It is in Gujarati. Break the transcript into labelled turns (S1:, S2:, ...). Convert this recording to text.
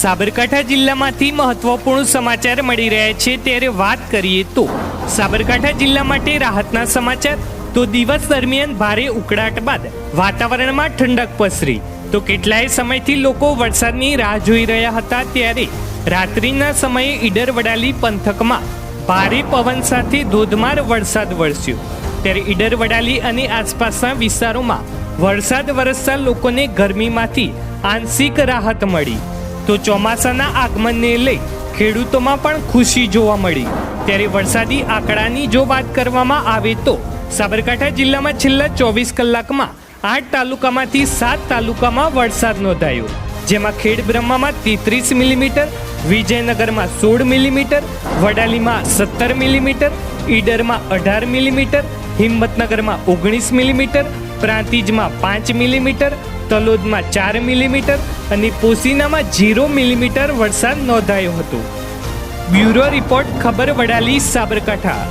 S1: સાબરકાંઠા જિલ્લામાંથી મહત્વપૂર્ણ સમાચાર મળી રહ્યા છે, ત્યારે વાત કરીએ તો સાબરકાંઠા જિલ્લા માટે રાહતના સમાચાર. તો દિવસ દરમિયાન ભારે ઉકળાટ બાદ વાતાવરણમાં ઠંડક પસરી. તો કેટલાય સમયથી લોકો વરસાદની રાહ જોઈ રહ્યા હતા, ત્યારે રાત્રિના સમયે ઈડર વડાલી પંથકમાં ભારે પવન સાથે ધોધમાર વરસાદ વરસ્યો. ત્યારે ઈડર વડાલી અને આસપાસના વિસ્તારોમાં વરસાદ વરસતા લોકોને ગરમીમાંથી આંશિક રાહત મળી. તો ચોમાસાના આગમનને લઈ ખેડૂતોમાં પણ ખુશી જોવા મળી. ત્યારે વરસાદી આંકડાની જો વાત કરવામાં આવે તો સાબરકાંઠા જિલ્લામાં છેલ્લા ચોવીસ કલાકમાં આઠ તાલુકામાંથી સાત તાલુકામાં વરસાદ નોંધાયો. જેમાં ખેડ બ્રહ્મામાં તેત્રીસ મિલીમીટર, વિજયનગરમાં સોળ મિલીમીટર, વડાલીમાં સત્તર મિલીમીટર, ઈડરમાં અઢાર મિલીમીટર, હિંમતનગરમાં ઓગણીસ મિલીમીટર પ્રાંતિજમાં પાંચ મિલીમીટર, તલોદમાં ચાર મિલીમીટર અને પોસીનામાં ઝીરો મિલીમીટર વરસાદ નોંધાયો હતો. બ્યુરો રિપોર્ટ, ખબર વડાલી, સાબરકાંઠા.